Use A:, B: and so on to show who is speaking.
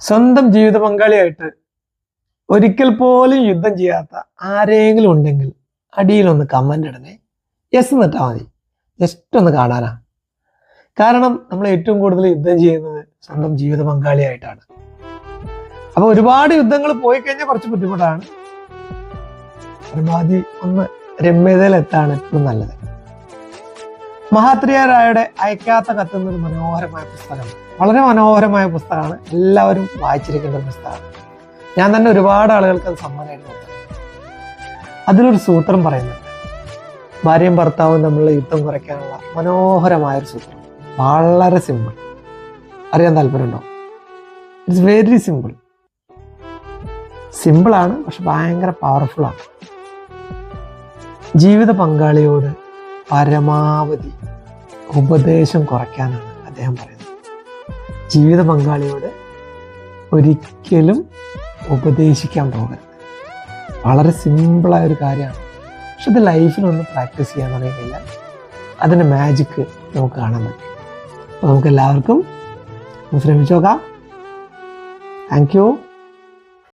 A: സ്വന്തം ജീവിത പങ്കാളിയായിട്ട് ഒരിക്കൽ പോലും യുദ്ധം ചെയ്യാത്ത ആരെങ്കിലും ഉണ്ടെങ്കിൽ അടിയിലൊന്ന് കമന്റ് ഇടണേ. യെസ് എന്നിട്ടാൽ മതി. ജസ്റ്റ് ഒന്ന് കാണാനാ. കാരണം നമ്മൾ ഏറ്റവും കൂടുതൽ യുദ്ധം ചെയ്യുന്നത് സ്വന്തം ജീവിത പങ്കാളിയായിട്ടാണ്. അപ്പൊ ഒരുപാട് യുദ്ധങ്ങൾ പോയി കഴിഞ്ഞാൽ കുറച്ച് ബുദ്ധിമുട്ടാണ്. പരമാവധി ഒന്ന് രമ്യതയിലെത്താണ് എപ്പോഴും നല്ലത്. മഹാത്രിയ റായുടെ അയക്കാത്ത ഒരു മനോഹരമായ പുസ്തകമാണ്. വളരെ മനോഹരമായ പുസ്തകമാണ്. എല്ലാവരും വായിച്ചിരിക്കേണ്ട ഒരു പുസ്തകമാണ്. ഞാൻ തന്നെ ഒരുപാട് ആളുകൾക്ക് അത് സമ്മാനമായിട്ട് അതിലൊരു സൂത്രം പറയുന്നുണ്ട് ഭാര്യയും ഭർത്താവും തമ്മിലുള്ള യുദ്ധം കുറയ്ക്കാനുള്ള മനോഹരമായ ഒരു സൂത്രം. വളരെ സിമ്പിൾ അറിയാൻ താല്പര്യമുണ്ടോ? ഇറ്റ്സ് വെരി സിമ്പിൾ സിമ്പിളാണ് പക്ഷെ ഭയങ്കര പവർഫുള്ളാണ് ജീവിത പങ്കാളിയോട് പരമാവധി ഉപദേശം കുറയ്ക്കാനാണ് അദ്ദേഹം പറയുന്നത്. ജീവിത പങ്കാളിയോട് ഒരിക്കലും ഉപദേശിക്കാൻ പോകരുത്. വളരെ സിമ്പിളായ ഒരു കാര്യമാണ്. പക്ഷെ ഇത് ലൈഫിനൊന്നും പ്രാക്ടീസ് ചെയ്യാൻ അറിയില്ല അതിന്റെ മാജിക്ക് നമുക്ക് കാണാൻ പറ്റും. അപ്പോൾ നമുക്ക് എല്ലാവർക്കും ശ്രമിച്ചു നോക്കാം. Thank you